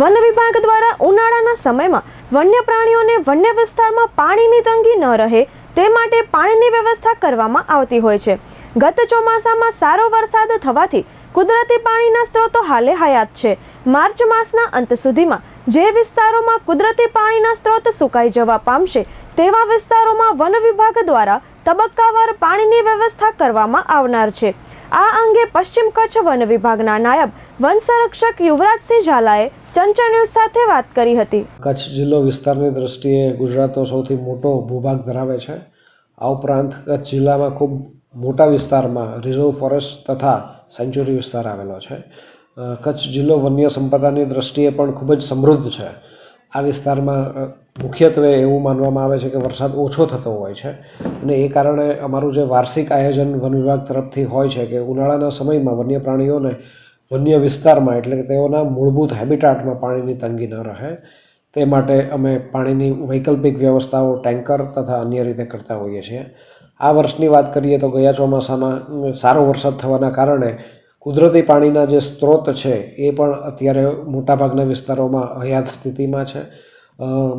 One વિભાગ દ્વારા ઉનાળાના સમયમાં વન્ય પ્રાણીઓને વન્ય વિસ્તારમાં પાણીની તંગી ન રહે તે માટે પાણીની વ્યવસ્થા કરવામાં આવતી હોય છે. ગત ચોમાસામાં સારો વરસાદ થવાથી કુદરતી પાણીના સ્ત્રોતો હાલે હયાત છે. માર્ચ માસના અંત સુધીમાં જે વિસ્તારોમાં કુદરતી પાણીના સ્ત્રોત સુકાઈ જવા પામશે તેવા વિસ્તારોમાં વન વિભાગ દ્વારા તબક્કાવાર પાણીની વ્યવસ્થા કરવામાં આવનાર છે. આ અંગે પશ્ચિમ કચ્છ વન વિભાગના નાયબ વન સંરક્ષક યુવરાજસિંહ ઝાલાએ ચંચળ ન્યૂઝ સાથે વાત કરી હતી. કચ્છ જિલ્લો વિસ્તારની દ્રષ્ટિએ ગુજરાતનો સૌથી મોટો ભૂભાગ ધરાવે છે. આ ઉપરાંત કચ્છ જિલ્લામાં ખૂબ મોટા વિસ્તારમાં રિઝર્વ ફોરેસ્ટ તથા સેન્ચ્યુરી વિસ્તાર આવેલો છે. કચ્છ જિલ્લો વન્ય સંપદાની દ્રષ્ટિએ પણ ખૂબ જ સમૃદ્ધ છે. આ વિસ્તારમાં મુખ્યત્વે એવું માનવામાં આવે છે કે વરસાદ ઓછો થતો હોય છે અને એ કારણે અમારું જે વાર્ષિક આયોજન વન વિભાગ તરફથી હોય છે કે ઉનાળાના સમયમાં વન્ય પ્રાણીઓને વન્ય વિસ્તારમાં, એટલે કે તેઓના મૂળભૂત હેબિટાટમાં પાણીની તંગી ન રહે. તે માટે અમે પાણીની વૈકલ્પિક વ્યવસ્થાઓ ટેન્કર તથા અન્ય રીતે કરતા હોઈએ છીએ. આ વર્ષની વાત કરીએ તો ગયા ચોમાસામાં સારો વરસાદ થવાના કારણે કુદરતી પાણીના જે સ્ત્રોત છે, એ પણ અત્યારે મોટાભાગના વિસ્તારોમાં હયાત સ્થિતિમાં છે.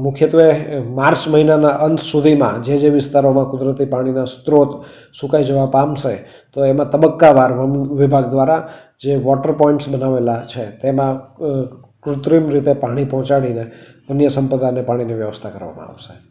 મુખ્યત્વે માર્ચ મહિનાના અંત સુધીમાં જે જે વિસ્તારોમાં કુદરતી પાણીના સ્ત્રોત સુકાઈ જવા પામશે, તો એમાં તબક્કાવાર વિભાગ દ્વારા જે વોટર પોઈન્ટ્સ બનાવેલા છે, તેમાં કૃત્રિમ રીતે પાણી પહોંચાડીને વન્ય સંપદાને પાણીની વ્યવસ્થા કરવામાં આવશે.